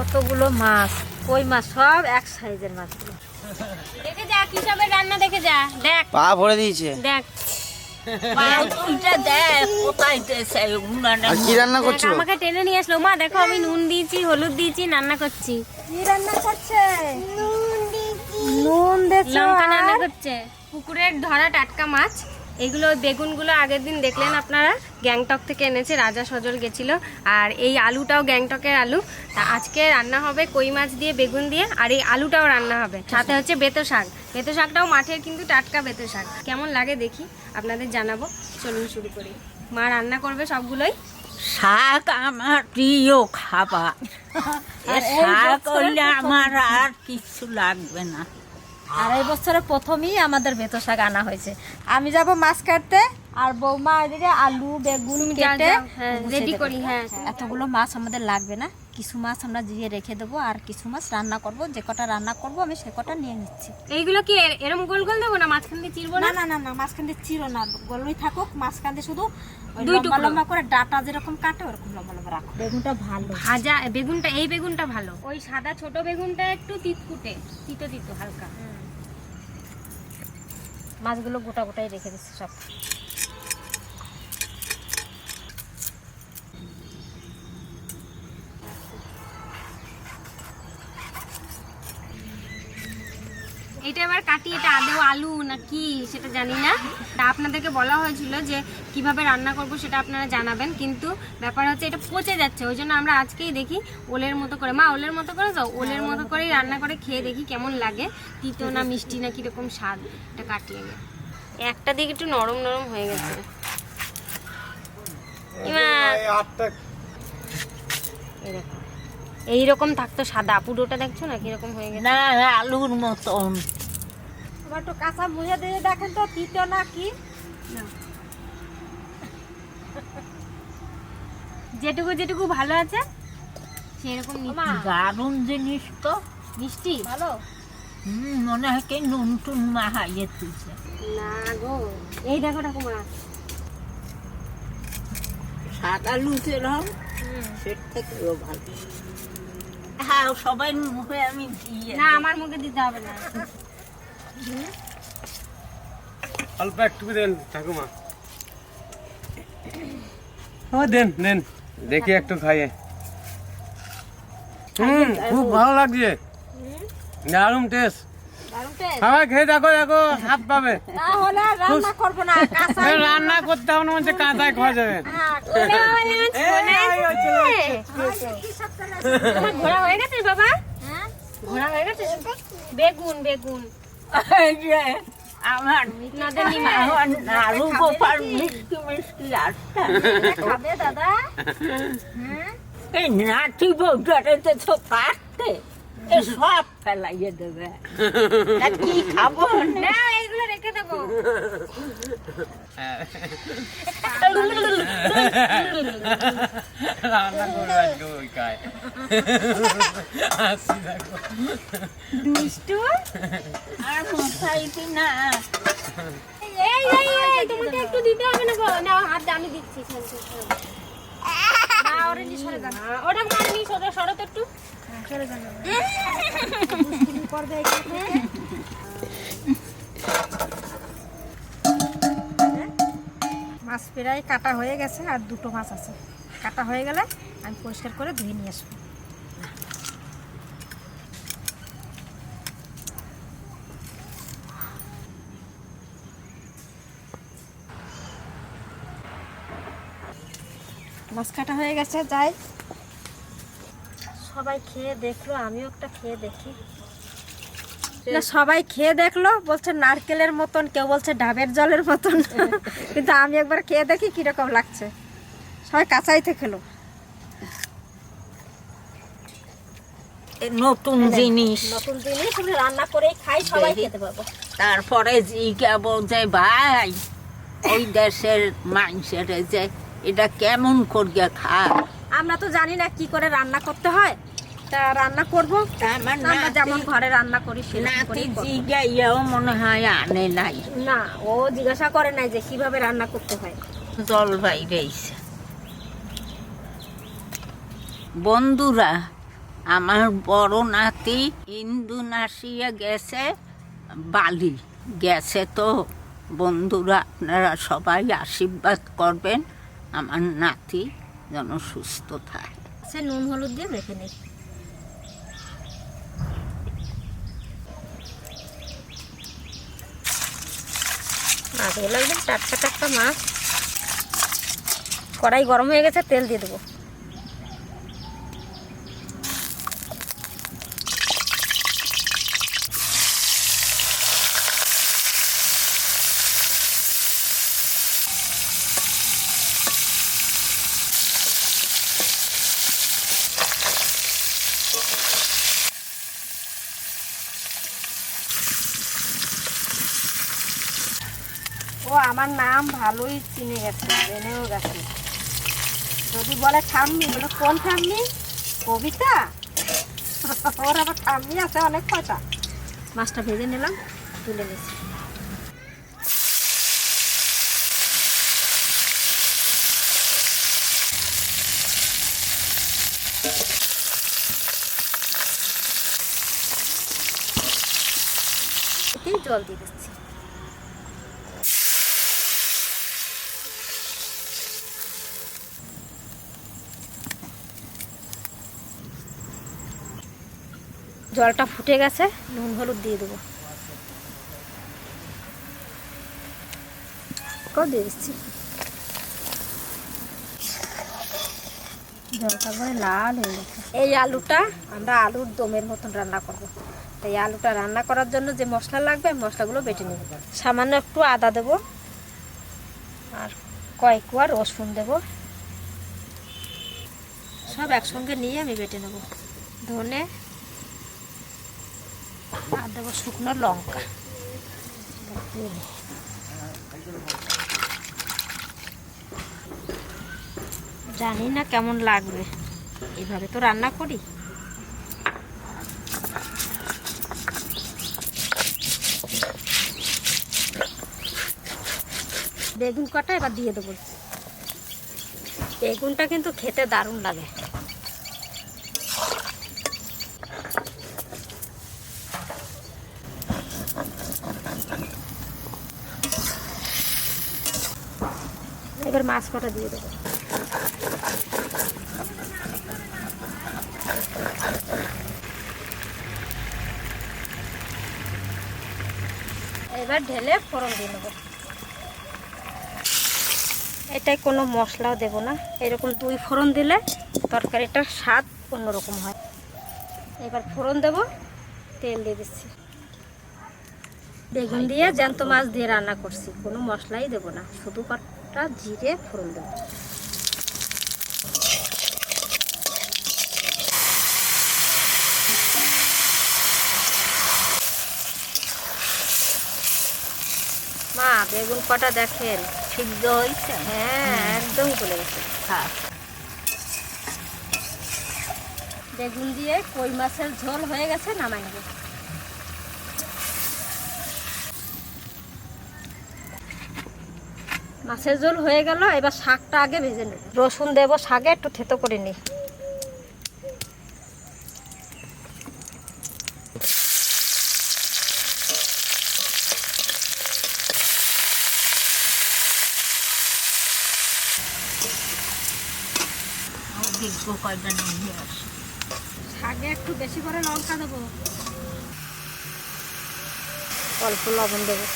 কতগুলো মাছ? কই মাছ? সব এক সাইজের মাছগুলো দেখে যা কি সবের রান্না দেখে যা। দেখ। পা ভরে দিয়েছে। দেখ। কি রান্না করছ? আমাকে টেনে নিয়ে আসলো। মা দেখো আমি নুন দিয়েছি হলুদ দিয়েছি রান্না করছি। কি রান্না করছে? নুন দিয়েছে। লঙ্কা রান্না করছে। পুকুরের ধরা টাটকা মাছ। এগুলো বেগুনগুলো আগের দিন দেখলেন আপনারা? গ্যাংটক থেকে এনেছে রাজা সজল গেছিল। আর এই আলুটাও গ্যাংটকের আলু। তা আজকে রান্না হবে কই মাছ দিয়ে বেগুন দিয়ে আর এই আলুটাও রান্না হবে। সাথে হচ্ছে বেতো শাক। বেতো শাকটাও মাঠের কিন্তু টাটকা বেতো শাক। কেমন লাগে দেখি আপনাদের জানাব। চলুন শুরু করি। মা রান্না করবে সবগুলোই? শাক আমার প্রিয় খাবার। শাক হইলে আমার আর কিছু লাগবে না। আর এই বছরে প্রথমেই আমাদের বেতো শাক আনা হয়েছে। আমি যাব মাছ কাটতে আর বৌমা এদিকে আলু বেগুন কেটে যাও, হ্যাঁ। করি, হ্যাঁ। এতগুলো মাছ আমাদের লাগবে না। কিছু মাছ আমরা জিয়ে রেখে দেবো আর কিছু মাছ রান্না করব। যে কটা রান্না করব আমি সে কটা নিয়ে নিচ্ছি। এইগুলো কি এরকম গোল গোল দেবো না মাঝখান দিয়ে চিরবো না? না না না মাঝখান দিয়ে চিরো না। গোলই থাকুক মাঝখান দিয়ে শুধু লম্বা টুকরো। লম্বা করে ডাটা যেরকম কাটে ওরকম লম্বা লম্বা রাখো। বেগুনটা ভালো। ভাজা বেগুনটা এই বেগুনটা ভালো। ওই সাদা ছোট বেগুনটা একটু তিতকুটে তিতো তিতো হালকা। মাছগুলো গোটা গোটাই রেখে দিচ্ছি সব। এটা এবার কাটি এটা আদৌ আলু না কি সেটা জানি না। তা আপনাদেরকে বলা হয়েছিল যে কীভাবে রান্না করব সেটা আপনারা জানাবেন কিন্তু ব্যাপার হচ্ছে এটা পচে যাচ্ছে ওই জন্য আমরা আজকেই দেখি ওলের মতো করে। মা ওলের মতো করে তো? ওলের মতো করেই রান্না করে খেয়ে দেখি কেমন লাগে তিতো না মিষ্টি না কীরকম স্বাদ এটা কাটিয়ে গে একটা দিক একটু নরম নরম হয়ে গেছে। ইমা এই দেখো এইরকম থাকতো সাদা পুরোটা দেখছ না কীরকম হয়ে গেছে? না আলুর মতন। এবার একটু কাঁচা বুঝে দিয়ে দেখেন তো তিতো না কি? যেটুকু যেটুকু ভালো আছে সেরকম। দারুণ জিনিস তো। মিষ্টি? ভালো? হুম, মনে হয় কি নুন টুন মা মাহাইয়ে তুলছে। না গো। এই দেখো ঠাকুমা সাদা আলু যেরকম সের থেকেও ভালো। হ্যাঁ সবাই মুখে আমি দিয়ে না আমার মুখে দিতে হবে না। অল্প একটু দেন ঠাকুমা ও দেন দেন দেখি একটু খাইয়ে। হুম খুব ভালো লাগছে। দারুণ টেস্ট। সবাই খেয়ে দেখো দেখো হাত পাবে। রান্না করব না রান্না করতে হবে না মনে কাঁচায় খাওয়া যাবে। ঘোরা হয়ে গেছে বাবা? ঘোরা হয়ে গেছে? বেগুন বেগুন। আমার নাড়ু গোপাল মিষ্টি মিষ্টি আসছে। খাবে দাদা? এই বউটারে তো তো পারতে। এ সব ফেলাইয়ে দেবে। কি খাব? না এইগুলো রেখে দেবো। রান্না করবে আজকে ওই খায় হাসি দেখো। দুষ্টু আর মশাই না? এই এই এই তোমাকে একটু দিতে হবে না গো। না হাত আমি দিচ্ছি। ওরে নি সরে যান ওটা সরে সরে তো একটু। মাছ প্রায় কাটা হয়ে গেছে আর দুটো মাছ আছে। কাটা হয়ে গেলে আমি পরিষ্কার করে ধুয়ে নিয়ে আসব। মাছ কাটা হয়ে গেছে, যাই। সবাই খেয়ে দেখল আমিও একটা খেয়ে দেখি। না সবাই খেয়ে দেখল বলছে নারকেলের মতন কেউ বলছে ডাবের জলের মতন। কিন্তু আমি একবার খেয়ে দেখি কীরকম লাগছে। সবাই কাঁচাইতে খেলো। নতুন জিনিস। নতুন জিনিস আমরা রান্না করেই খাই সবাই খেতে পারব। তারপরে জিজ্ঞাবো যে ভাই ওই দেশের মানুষের যে এটা কেমন করিয়া খায়? আমরা তো জানি না কি করে রান্না করতে হয়। তা রান্না করব? আমার যেমন ঘরে রান্না করি মনে হয় আনে নাই। না ও জিজ্ঞাসা করে নাই যে কীভাবে রান্না করতে হয়। জল বন্ধুরা আমার বড় নাতি ইন্দোনেশিয়া গেছে বালি। গেছে তো বন্ধুরা আপনারা সবাই আশীর্বাদ করবেন। আমার নাতি যেন সুস্থ থাকে। সে নুন হলুদ দিয়ে মেখে নিই। মাছগুলো একদম টাটকা টাটকা মাছ। কড়াই গরম হয়ে গেছে তেল দিয়ে দেবো ও আমার নাম ভালোই চিনে গেছে জেনেও গেছে। যদি বলে ঠাম্মি, বলে কোন ঠাম্মি? কবিতা? ওর আবার ঠাম্মি আছে অনেক কটা মাছটা ভেজে নিলাম, তুলে এতেই জল দিয়ে দিচ্ছি। জলটা ফুটে গেছে, নুন, হলুদ দিয়ে দেবো। দিয়ে দিচ্ছি। জলটা পরে লাল হয়ে গেছে। এই আলুটা আমরা আলুর দমের মতন রান্না করব। তাই আলুটা রান্না করার জন্য যে মশলা লাগবে মশলাগুলো বেটে নেব। সামান্য একটু আদা দেব আর কয়েক কুয়া রসুন দেব। সব একসঙ্গে নিয়ে আমি বেটে নেব। ধনে আর দেবো শুকনো লঙ্কা। জানি না কেমন লাগবে। এইভাবে তো রান্না করি। বেগুন কটা এবার দিয়ে দেবো। বেগুনটা কিন্তু খেতে দারুণ লাগে এবার মাছ কটা দিয়ে দেবো। এবার ঢেলে ফোড়ন দিয়ে নেব। এটাই কোনো মশলাও দেব না। এরকম দুই ফোড়ন দিলে তরকারিটার স্বাদ অন্যরকম হয়। এবার ফোড়ন দেব, তেল দিয়ে দিচ্ছি। বেগুন দিয়ে জ্যান্ত মাছ দিয়ে রান্না করছি, কোনো মশলাই দেব না, শুধু কটা জিরে ফোড়ন দেবো। মা বেগুন কটা দেখেন? সিদ্ধ হয়েছে? হ্যাঁ একদম গলে গেছে। থাক বেগুন দিয়ে কই মাছের ঝোল হয়ে গেছে নামাই নেব মাছের ঝোল হয়ে গেল, এবার শাকটা আগে ভেজে নেব। রসুন দেবো, শাকে একটু থেতো করে নিই। শাকে একটু বেশি করে লঙ্কা দেবো। অল্প লবণ দেবো।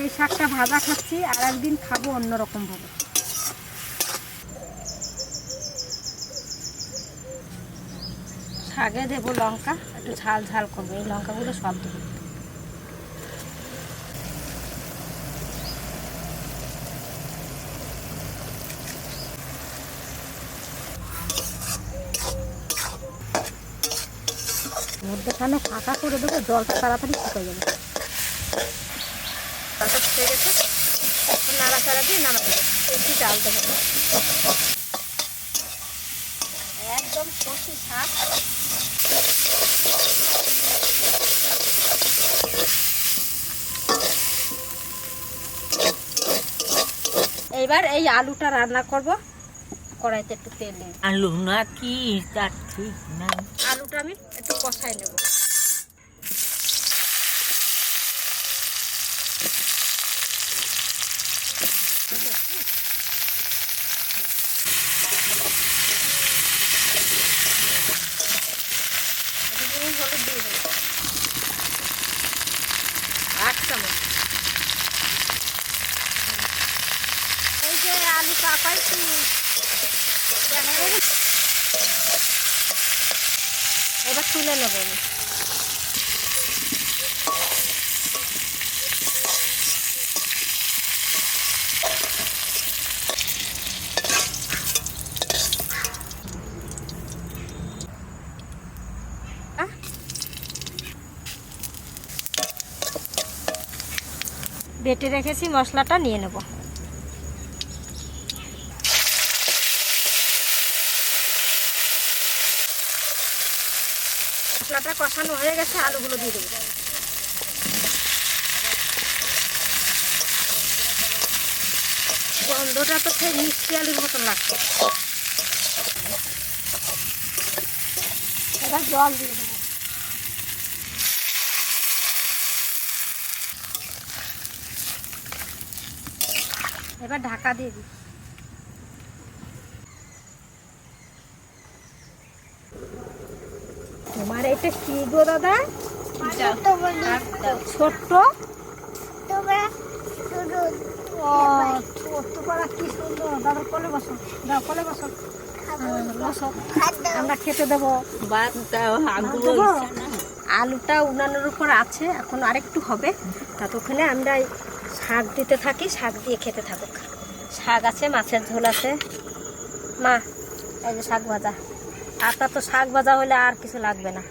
এই শাকটা ভাজা খাচ্ছি আর একদিন খাব অন্যরকম ভাবে শাকে দেবো লঙ্কা, একটু ঝাল ঝাল করব, এই লঙ্কাগুলো সব দেবো মধ্যখানে ফাঁকা করে দেবো, জলটা তাড়াতাড়ি শুকিয়ে যাবে। গেছে। নাড়াচাড়া দিয়ে নাড়া দেবো একটু দেবো একদম শাক। এইবার এই আলুটা রান্না করব। কড়াইতে একটু তেল আলু না কি? তার ঠিক না। আলুটা আমি একটু কষাই নেব হলুদ দিয়ে দেবো আট চামচ এই যে আলু কাপাইছি এবার তুলে নেব আমি। বেটে রেখেছি মশলাটা নিয়ে নেব মশলাটা হয়ে গেছে, আলুগুলো দিয়ে দেবো। গন্ধটা তো সেই মিষ্টি আলুর মতন লাগছে। এবার জল দিয়ে দেবো। এবার ঢাকা দিয়ে দিই তোমার এটা কি গো দাদা? ছোট্ট? কি সুন্দর। দাদার কোলে বসো। দাদা কোলে বসো। হ্যাঁ, আমরা খেতে দেবো? আলুটা উনানের উপর আছে এখন আরেকটু হবে। ততক্ষণে আমরা শাক দিতে থাকি শাক দিয়ে খেতে থাকুক। শাক আছে মাছের ঝোল আছে। মা এই যে শাক ভাজা। আটা তো শাক ভাজা হলে আর কিছু লাগবে না।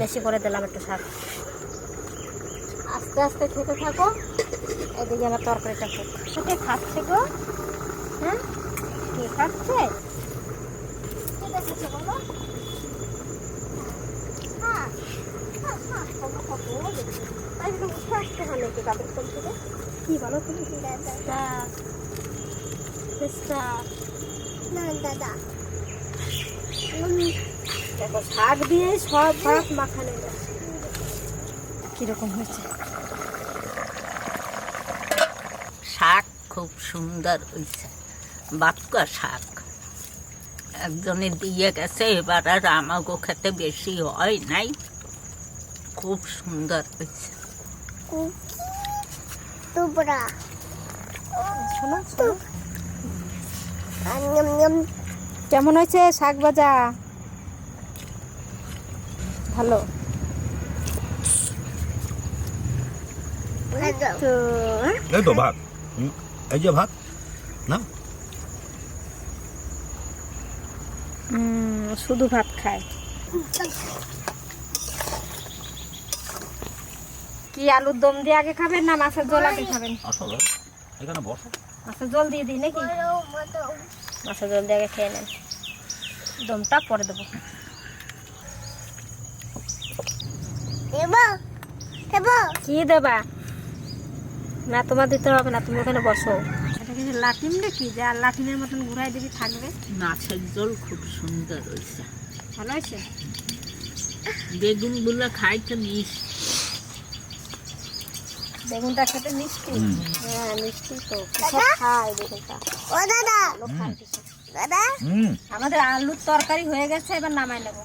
বেশি করে দিলাম একটু শাক। আস্তে আস্তে খেতে থাকো। এদিকে আমার তরকারিটা হোক কে খাচ্ছে গো। হ্যাঁ? কে খাচ্ছে? কে দেখেছে বলো। হ্যাঁ কি বলো তুমি? দেখো শাক দিয়ে সব ভাত মাখানো যাচ্ছে কীরকম হয়েছে? শাক খুব সুন্দর হয়েছে। বাতুকা শাক। একজনে দিয়ে গেছে এবার আর আমাকে খেতে বেশি হয় নাই। খুব সুন্দর হয়েছে। শোনো শোনো। কেমন হয়েছে শাক ভাজা? ভালো? হ্যাঁ? এই তো ভাত। হুম, এই যে ভাত। না? শুধু ভাত খায়। কি আলুর দম দিয়ে আগে খাবেন না মাছের ঝোল আগে খাবেন? এখানে বসো। মাছের জল দিয়ে দিই নাকি? মাছের জল দিয়ে আগে খেয়ে নেন। দমটা পরে দেবো। কি দেবা? না তোমার দিতে হবে না তুমি ওখানে বসো। এটা কিছু লাটিম নাকি? যে আর লাটিমের মতন ঘুরাই দিবি থাকবে। মাছের ঝোল খুব সুন্দর হয়েছে। ভালো হয়েছে? বেগুনগুলো খাইতে মিস বেগুনটা খেতে মিষ্টি? হ্যাঁ মিষ্টি তো। খায় বেগুনটা। ও দাদা। দাদা? আমাদের আলুর তরকারি হয়ে গেছে এবার নামাই নেব।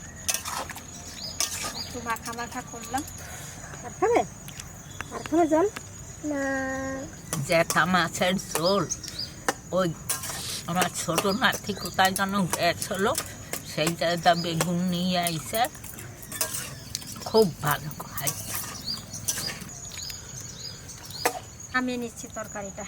একটু মাখা মাখা করলাম। আর খাবে আর খাবে জল? না। জ্যাঠা মাছের ঝোল। ওই আমার ছোট নাতি কোথায় যেন গেছিল সেই জায়গা বেগুন নিয়ে আইসে খুব ভালো আমি নিচ্ছি তরকারিটা।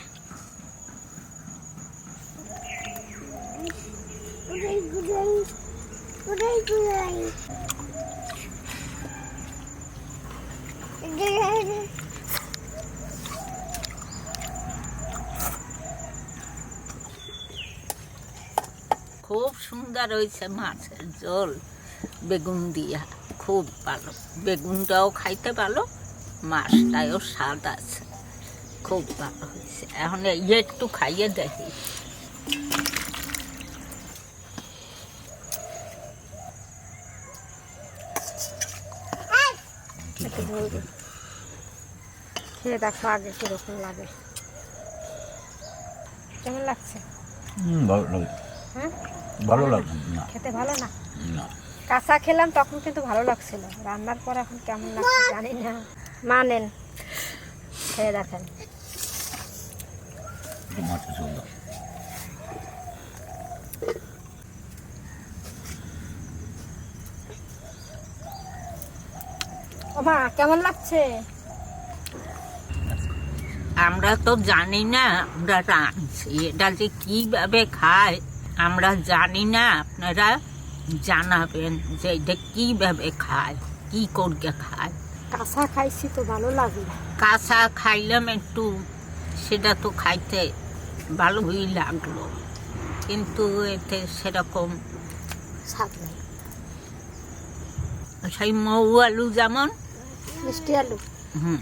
খুব সুন্দর হয়েছে মাছের জল বেগুন দিয়া। খুব ভালো। বেগুনটাও খাইতে ভালো মাছটাও স্বাদ আছে। খুব ভালো হয়েছে। এখন ইয়ে একটু খাইয়ে দেখি। খেয়ে দেখো আগে কীরকম লাগে। কেমন লাগছে? ভালো লাগে। খেতে ভালো না? কাঁচা খেলাম তখন কিন্তু ভালো লাগছিল। রান্নার পর এখন কেমন লাগছে জানি না। মানেন খেয়ে দেখেন। দাও। কেমন লাগছে? আমরা তো জানি না আমরা এটা যে কীভাবে খায় আমরা জানি না আপনারা জানাবেন যে এটা কীভাবে খায় কি করে খায়। কাঁচা খাইছি তো ভালো লাগে। কাঁচা খাইলাম একটু সেটা তো খাইতে ভালোই লাগল। কিন্তু এতে সেরকম সেই মৌ আলু যেমন মিষ্টি আলু। হুম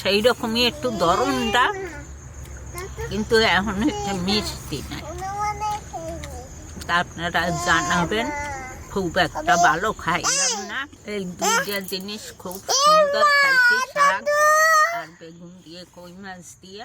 সেই রকমই একটু দরনটা কিন্তু এখন একটু মিষ্টি নাই। তা আপনারা জানাবেন খুব একটা ভালো খাইলাম না। এই দুইটা জিনিস খুব সুন্দর খাইছি শাক আর বেগুন দিয়ে কই মাছ দিয়ে।